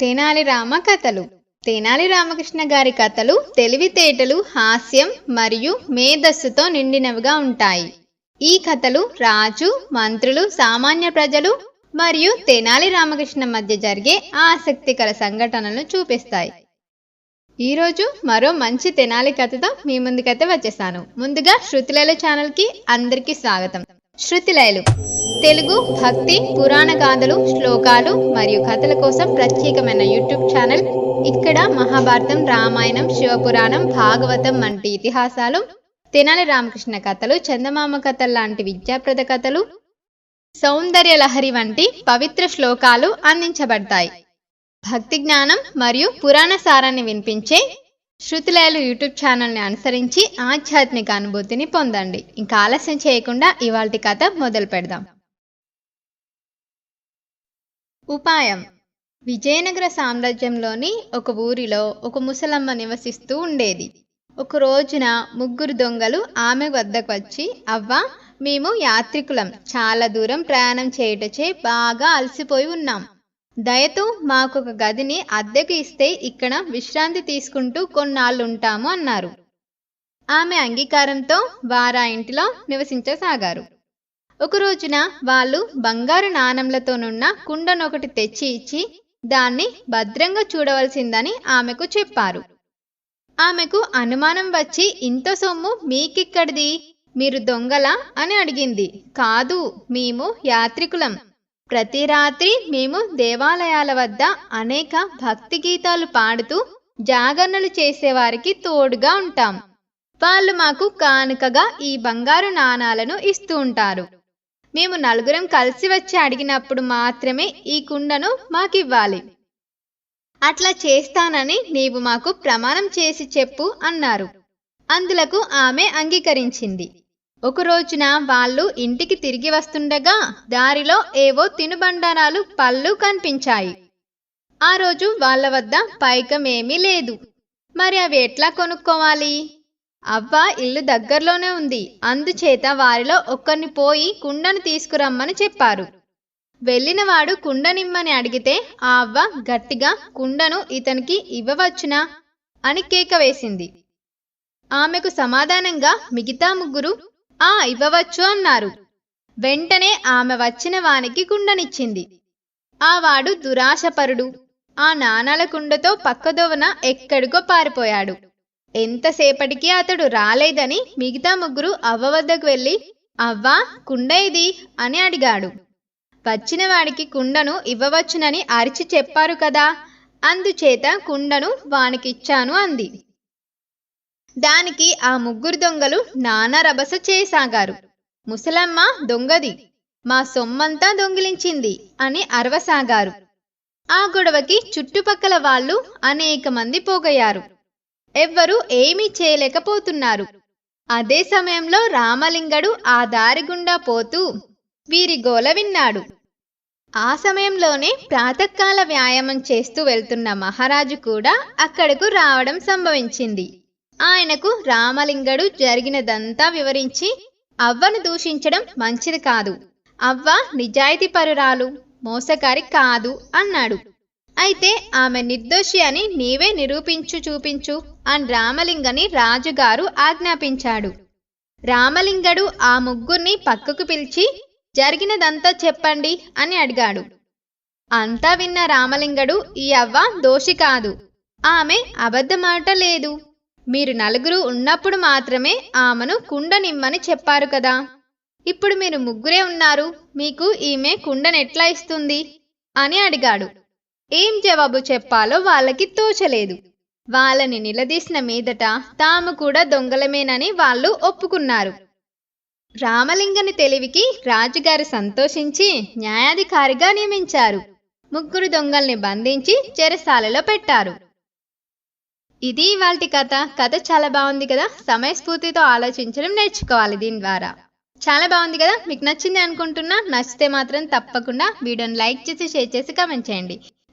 తెనాలి రామ కథలు. తెనాలి రామకృష్ణ గారి కథలు తెలివితేటలు హాస్యం మరియు మేధస్సుతో నిండినవిగా ఉంటాయి. ఈ కథలు రాజు మంత్రులు సామాన్య ప్రజలు మరియు తెనాలి రామకృష్ణ మధ్య జరిగే ఆసక్తికర సంఘటనలను చూపిస్తాయి. ఈరోజు మరో మంచి తెనాలి కథతో మీ ముందుకైతే వచ్చేసాను. ముందుగా శృతిలైల ఛానల్కి అందరికీ స్వాగతం. శృతిలైలు తెలుగు భక్తి పురాణ గాథలు శ్లోకాలు మరియు కథల కోసం ప్రత్యేకమైన యూట్యూబ్ ఛానల్ ఇక్కడ మహాభారతం రామాయణం శివపురాణం భాగవతం వంటి ఇతిహాసాలు తెనాలి రామకృష్ణ కథలు చందమామ కథలు లాంటి విద్యాప్రద కథలు సౌందర్య లహరి వంటి పవిత్ర శ్లోకాలు అందించబడతాయి. భక్తి జ్ఞానం మరియు పురాణ సారాన్ని వినిపించే శృతిలయలు యూట్యూబ్ ఛానల్ని అనుసరించి ఆధ్యాత్మిక అనుభూతిని పొందండి. ఇంకా ఆలస్యం చేయకుండా ఇవాల్టి కథ మొదలు పెడదాం. ఉపాయం. విజయనగర సామ్రాజ్యంలోని ఒక ఊరిలో ఒక ముసలమ్మ నివసిస్తూ ఉండేది. ఒక రోజున ముగ్గురు దొంగలు ఆమె వద్దకు వచ్చి అవ్వ మేము యాత్రికులం. చాలా దూరం ప్రయాణం చేయుటచే బాగా అలసిపోయి ఉన్నాం. దయతో మాకు ఒక గదిని అద్దెకు ఇస్తే ఇక్కడ విశ్రాంతి తీసుకుంటూ కొన్నాళ్ళు ఉంటాము అన్నారు. ఆమె అంగీకారంతో వారా ఇంటిలో నివసించసాగారు. ఒక రోజున వాళ్ళు బంగారు నాణంలతోనున్న కుండనొకటి తెచ్చి ఇచ్చి దాన్ని భద్రంగా చూడవలసిందని ఆమెకు చెప్పారు. ఆమెకు అనుమానం వచ్చి ఇంత సొమ్ము మీకిక్కడిది? మీరు దొంగలా? అని అడిగింది. కాదు మేము యాత్రికులం. ప్రతి రాత్రి మేము దేవాలయాల వద్ద అనేక భక్తి గీతాలు పాడుతూ జాగరణలు చేసేవారికి తోడుగా ఉంటాం. వాళ్ళు మాకు కానుకగా ఈ బంగారు నాణాలను ఇస్తూ ఉంటారు. మేము నలుగురం కలిసి వచ్చి అడిగినప్పుడు మాత్రమే ఈ కుండను మాకివ్వాలి. అట్లా చేస్తానని నీవు మాకు ప్రమాణం చేసి చెప్పు అన్నారు. అందులకు ఆమె అంగీకరించింది. ఒక రోజున వాళ్ళు ఇంటికి తిరిగి వస్తుండగా దారిలో ఏవో తినుబండారాలు పళ్ళు కనిపించాయి. ఆ రోజు వాళ్ళ వద్ద పైకమేమీ లేదు. మరి అవి ఎట్లా కొనుక్కోవాలి? అవ్వ ఇల్లు దగ్గరలోనే ఉంది. అందుచేత వారిలో ఒక్కరిని పోయి కుండను తీసుకురమ్మని చెప్పారు. వెళ్ళినవాడు కుండనిమ్మని అడిగితే ఆ అవ్వ గట్టిగా కుండను ఇతనికి ఇవ్వవచ్చునా అని కేక వేసింది. ఆమెకు సమాధానంగా మిగతా ముగ్గురు ఆ ఇవ్వవచ్చు అన్నారు. వెంటనే ఆమె వచ్చిన వానికి కుండనిచ్చింది. ఆ వాడు దురాశపరుడు. ఆ నాణాల కుండతో పక్కదోవన ఎక్కడికో పారిపోయాడు. ఎంతసేపటికి అతడు రాలేదని మిగతా ముగ్గురు అవ్వ వద్దకు వెళ్ళి అవ్వా కుండ ఇది అని అడిగాడు. వచ్చిన వాడికి కుండను ఇవ్వవచ్చునని అరిచి చెప్పారు కదా అందుచేత కుండను వానికిచ్చాను అంది. దానికి ఆ ముగ్గురు దొంగలు నానా రభస చేయసాగారు. ముసలమ్మ దొంగది మా సొమ్మంతా దొంగిలించింది అని అరవసాగారు. ఆ గొడవకి చుట్టుపక్కల వాళ్ళు అనేక మంది పోగయ్యారు. ఎవ్వరూ ఏమీ చేయలేకపోతున్నారు. అదే సమయంలో రామలింగడు ఆ దారి గుండా పోతూ వీరి గోల విన్నాడు. ఆ సమయంలోనే ప్రాతకాల వ్యాయామం చేస్తూ వెళ్తున్న మహారాజు కూడా అక్కడకు రావడం సంభవించింది. ఆయనకు రామలింగడు జరిగినదంతా వివరించి అవ్వను దూషించడం మంచిది కాదు. అవ్వ నిజాయితీ పరురాలు మోసకారి కాదు అన్నాడు. అయితే ఆమె నిర్దోషి అని నీవే నిరూపించు చూపించు అని రామలింగని రాజుగారు ఆజ్ఞాపించాడు. రామలింగడు ఆ ముగ్గురిని పక్కకు పిలిచి జరిగినదంతా చెప్పండి అని అడిగాడు. అంతా విన్న రామలింగడు ఈ అవ్వ దోషి కాదు. ఆమె అబద్ధమాట లేదు. మీరు నలుగురు ఉన్నప్పుడు మాత్రమే ఆమెను కుండనిమ్మని చెప్పారు కదా. ఇప్పుడు మీరు ముగ్గురే ఉన్నారు మీకు ఈమె కుండనెట్లా ఇస్తుంది? అని అడిగాడు. ఏం జవాబు చెప్పాలో వాళ్ళకి తోచలేదు. వాళ్ళని నిలదీసిన మీదట తాము కూడా దొంగలమేనని వాళ్ళు ఒప్పుకున్నారు. రామలింగని తెలివికి రాజుగారు సంతోషించి న్యాయాధికారిగా నియమించారు. ముగ్గురు దొంగల్ని బంధించి చెరసాలలో పెట్టారు. ఇది ఇవాల్టి కథ. కథ చాలా బాగుంది కదా? సమయస్ఫూర్తితో ఆలోచించడం నేర్చుకోవాలి దీని ద్వారా. చాలా బాగుంది కదా? మీకు నచ్చింది అనుకుంటున్నా? నచ్చితే మాత్రం తప్పకుండా వీడియోని లైక్ చేసి షేర్ చేసి కామెంట్ చేయండి.